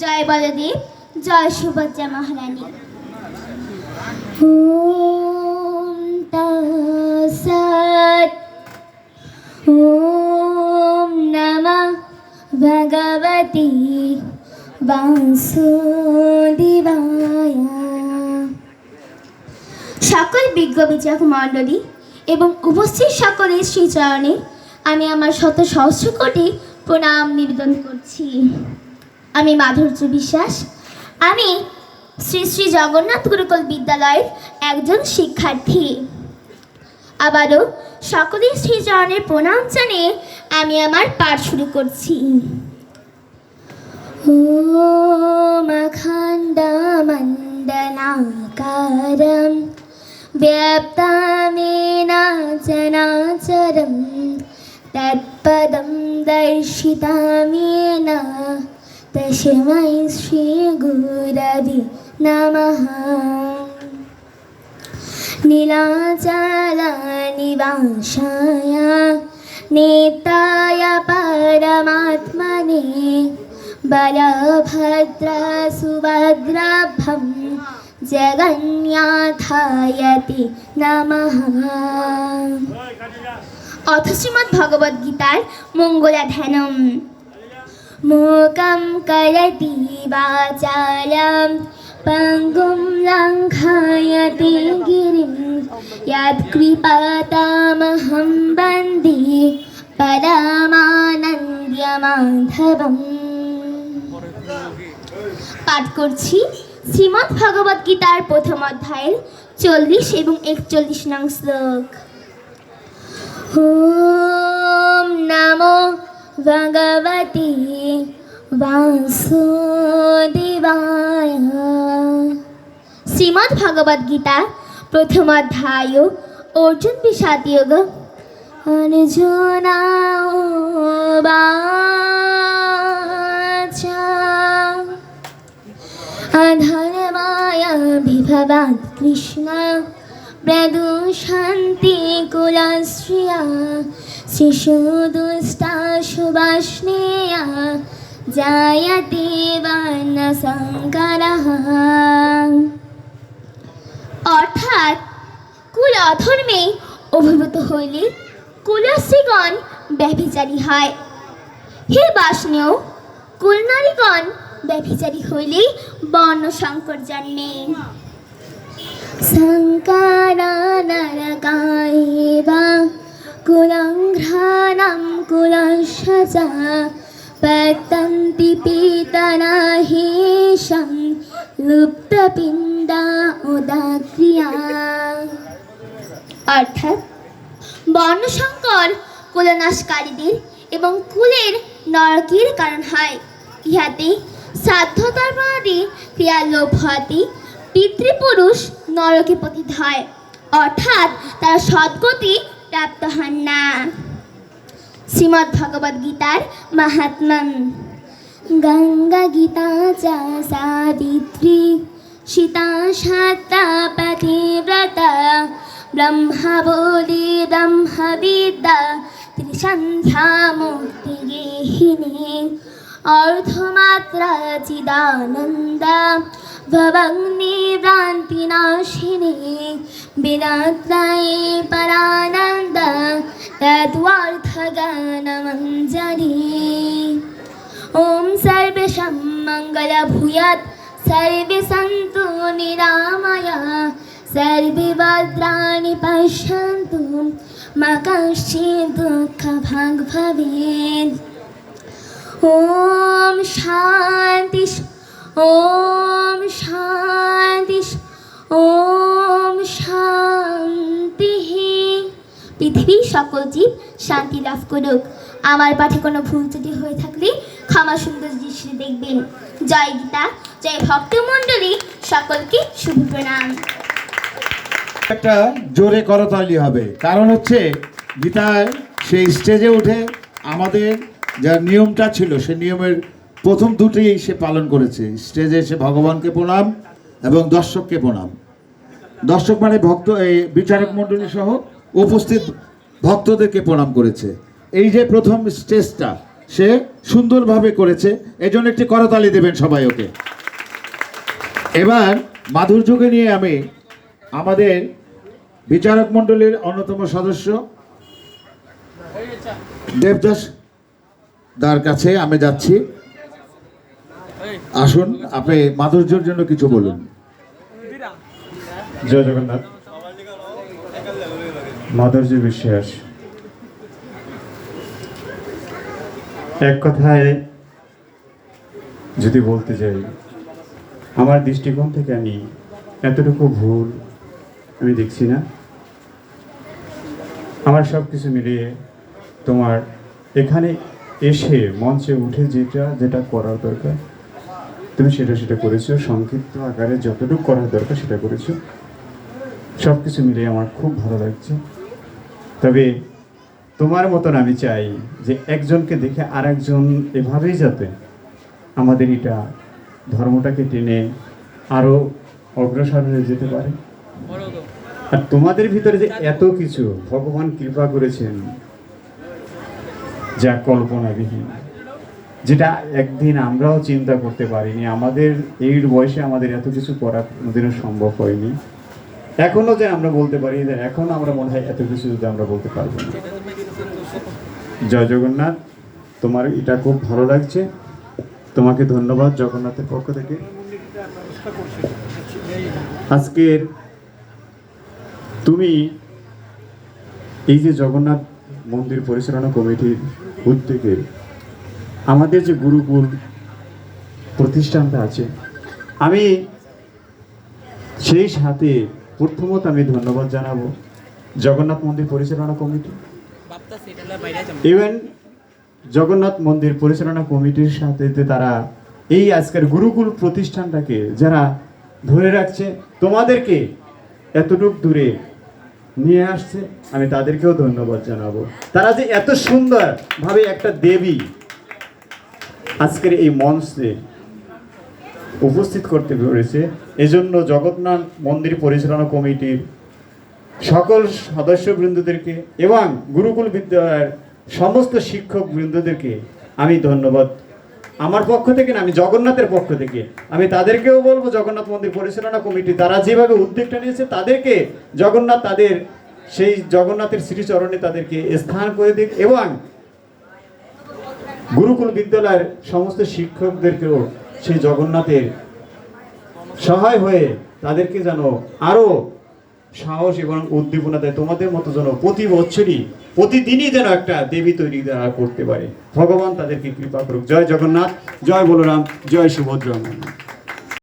জয় বলদেব জয় সুভদ্রা মহারানী। ওম তৎসৎ। ওম নমঃ ভগবতি বাসুদেবায়। সকল বিজ্ঞ বিচারক মণ্ডলী এবং উপস্থিত সকলের শ্রীচরণে আমি আমার শত সহস্র কোটি প্রণাম নিবেদন করছি। আমি মাধুর্য বিশ্বাস আমি শ্রী শ্রী জগন্নাথ গুরুকুল বিদ্যালয়ের একজন শিক্ষার্থী আবারও সকলের শ্রীচরণের প্রণাম জানিয়ে আমি আমার পাঠ শুরু করছি ॐ अखण्डमण्डलाकारं व्याप्तामेन चराचरं तत्पदं दर्शितामेन तस्मै श्रीगुरवे नमः नीलाचलनिवासाय नेताय परमात्मने बलभद्रसुभद्रभं জগন্নাথায়তি নমঃ অথ শ্রীমদ্ ভগবদ গীতার মঙ্গলা ধ্যানম മൂകം കരതി വാചാലം. പങ്കും ലംഘയതി ഗിരിം യത്കൃപതാമഹം വന്ദി. പരമാനന്ദ്യമാധവം. পাঠ করছি শ্রীমৎ ভগবত গীতার প্রথম অধ্যায়ের চল্লিশ এবং একচল্লিশ নং শ্লোক হোম নমঃ भगवते वासुदेवाय শ্রীমদ্ ভগবদ গীতা প্রথম অধ্যায় অর্জুন বিষাদ যোগ অর্জুনা বাচা अधर्माय विभवात् कृष्ण प्रदूषन्ति कुलश्रिया शिशुदुष्टा शुभाश्नेया जायते वर्णसङ्करः অর্থাৎ কুল অধর্মে অভিভূত হইলে কুলশ্রীগণ ব্যভিচারী হয় হে বাসনেও কুলনারীগণ ব্যভিচারী হইলে বর্ণ সংকর জানে শঙ্করানরকায়েব কুলঘ্রাণম কুলস্য চ পতন্তি পিতরা হেষম লুপ্তপিণ্ডা উদাক্রিয়া অর্থাৎ বর্ণসংকর কুলনাশকারীদের এবং কুলের নরকের কারণ হয়। ইহাতে সাধ্যধর্মাদি ক্রিয়া লোভ হওয়াতে পিতৃপুরুষ নরকে পতিত হয়। অর্থাৎ তারা সদ্গতি প্রাপ্ত হন না। শ্রীমদ্ গীতার মাহাত্ম্যম। গঙ্গা গীতা চ সাবিত্রী, সীতা সাতা পতিব্রতা, ব্রহ্মা বলি ব্রহ্মবিদ্যা, ত্রিসন্ধ্যা মুক্তি গেহিনী অর্ধমাত্রা চিদানন্দ भवग्नि भ्रान्तिनाशिने विरात्लये परानन्द तद्वार्थगानमञ्जरी ॐ सर्वेषां मङ्गलभूयात् सर्वे सन्तु निरामय सर्वे भद्राणि पश्यन्तु मा कश्चित् दुःखभाग् भवेत् ॐ शान्तिः শান্তি ওম শান্তি পৃথিবীর সকল জীব শান্তি লাভ করুক। আমার পাঠে কোনো ভুল ত্রুটি হয়ে থাকলে ক্ষমা সুন্দর দৃশ্য দেখবেন। জয় গীতা, জয় ভক্তমণ্ডলী, সকলকে শুভ প্রণাম। একটা জোরে করতালি হবে। কারণ হচ্ছে গীতায় সেই স্টেজে উঠে আমাদের যা নিয়মটা ছিল, সে নিয়মের প্রথম দুটি সে পালন করেছে। স্টেজে এসে ভগবানকে প্রণাম এবং দর্শককে প্রণাম। দর্শক মানে ভক্ত, এই বিচারক মণ্ডলী সহ উপস্থিত ভক্তদেরকে প্রণাম করেছে। এই যে প্রথম স্টেজটা সে সুন্দরভাবে করেছে, এজন্য একটি করতালি দেবেন সবাই ওকে। এবার মাধুর্যকে নিয়ে আমি আমাদের বিচারক মণ্ডলীর অন্যতম সদস্য দেবদাস দার কাছে আমি যাচ্ছি। আসুন, আপনি মাধুর্যের জন্য কিছু বলুন। জয় জগন্নাথ। মাধুর্য বিশ্বাস। এক কথায় যদি বলতে যাই, আমার দৃষ্টিকোণ থেকে আমি এতটুকু ভুল আমি দেখছি না। আমার সব কিছু মিলিয়ে তোমার এখানে এসে মঞ্চে উঠে যেটা যেটা করার দরকার তুমি সেটা সেটা করেছ, সংক্ষিপ্ত আকারে যতটুকু করার দরকার সেটা করেছ। সব কিছু মিলিয়ে আমার খুব ভালো লাগছে। তবে তোমার মতন আমি চাই যে একজনকে দেখে আর একজন এভাবেই যাতে আমাদের এটা ধর্মটাকে টেনে আরও অগ্রসর হয়ে যেতে পারে। আর তোমাদের ভিতরে যে এত কিছু, ভগবান কৃপা করেছেন, যা কল্পনাবিহীন। যেটা একদিন আমরাও চিন্তা করতে পারিনি। আমাদের এই বয়সে আমাদের এত কিছু করা কোনোদিনও সম্ভব হয়নি। এখনও যে আমরা বলতে পারি এখন আমরা মনে হয় এত কিছু যদি আমরা বলতে পারব না। জয় জগন্নাথ, তোমার এটা খুব ভালো লাগছে। তোমাকে ধন্যবাদ জগন্নাথের পক্ষ থেকে। আজকের তুমি এই যে জগন্নাথ মন্দির পরিচালনা কমিটির উদ্যোগে আমাদের যে গুরুকুল প্রতিষ্ঠানটা আছে, আমি সেই সাথে প্রথমত আমি ধন্যবাদ জানাব জগন্নাথ মন্দির পরিচালনা কমিটি। ইভেন জগন্নাথ মন্দির পরিচালনা কমিটির সাথে যে তারা এই আজকের গুরুকুল প্রতিষ্ঠানটাকে যারা ধরে রাখছে, তোমাদেরকে এতটুক দূরে নিয়ে আসছে, আমি তাদেরকেও ধন্যবাদ জানাব। তারা যে এত সুন্দর ভাবে একটা দেবী আজকের এই মঞ্চে উপস্থিত করতে পেরেছে। এজন্য জগন্নাথ মন্দির পরিচালনা কমিটির সকল সদস্যবৃন্দদেরকে এবং গুরুকুল বিদ্যালয়ের সমস্ত শিক্ষক বৃন্দদেরকে আমি ধন্যবাদ। আমার পক্ষ থেকে না, আমি জগন্নাথের পক্ষ থেকে, আমি তাদেরকেও বলব, জগন্নাথ মন্দির পরিচালনা কমিটি তারা যেভাবে উদ্যোগটা নিয়েছে, তাদেরকে জগন্নাথ তাদের সেই জগন্নাথের শ্রীচরণে তাদেরকে স্থান করে দিক এবং গুরুকুল বিদ্যালয়ের সমস্ত শিক্ষকদেরকেও সেই জগন্নাথের সহায় হয়ে তাদেরকে যেন আরও সাহস এবং উদ্দীপনা দেয়, তোমাদের মতো যেন প্রতি বছরই, প্রতিদিনই যেন একটা দেবী তৈরি তারা করতে পারে। ভগবান তাদেরকে কৃপা করুক। জয় জগন্নাথ, জয় বলরাম, জয় সুভদ্রা